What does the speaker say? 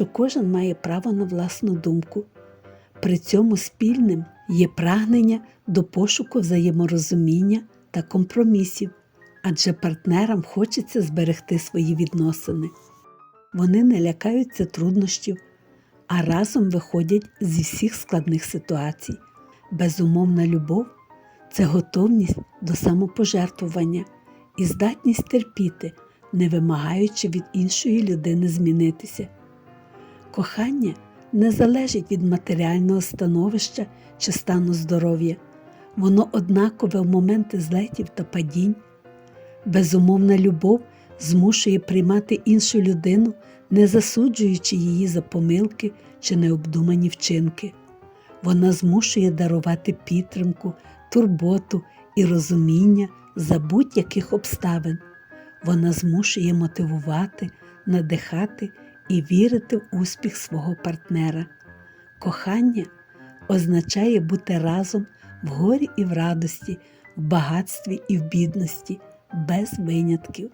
що кожен має право на власну думку. При цьому спільним є прагнення до пошуку взаєморозуміння та компромісів, адже партнерам хочеться зберегти свої відносини. Вони не лякаються труднощів, а разом виходять зі всіх складних ситуацій. Безумовна любов це готовність до самопожертвування і здатність терпіти, не вимагаючи від іншої людини змінитися. Кохання не залежить від матеріального становища чи стану здоров'я, воно однакове в моменти злетів та падінь. Безумовна любов змушує приймати іншу людину, не засуджуючи її за помилки чи необдумані вчинки. Вона змушує дарувати підтримку, турботу і розуміння за будь-яких обставин. Вона змушує мотивувати, надихати і вірити в успіх свого партнера. Кохання означає бути разом в горі і в радості, в багатстві і в бідності, без винятків.